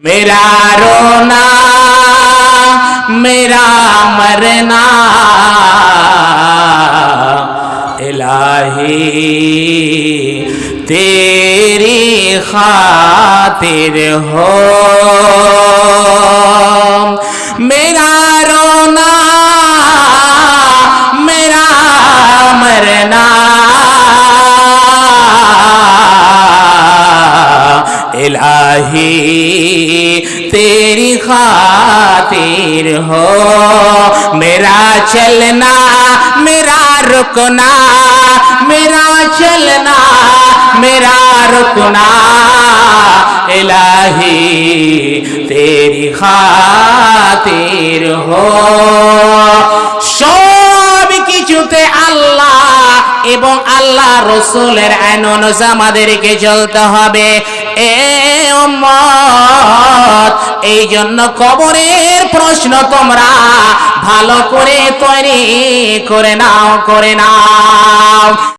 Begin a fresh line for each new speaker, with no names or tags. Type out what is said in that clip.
मेरा रोना मेरा मरना इलाही तेरी खातिर हो मेरा এলাহি তেরি খাতির হো। মেরা চলনা, মেরা রুকনা, মেরা চলনা, মেরা রুকনা। এলাহি তেরি খাতির হো। সব কিছুতে আল্লাহ এবং আল্লাহ রসুলের আইন অনুযায়ী আমাদেরকে চলতে হবে। উম্মত এই জন্য কবরের প্রশ্ন তোমরা ভালো করে তৈরি করে নাও করে নাও।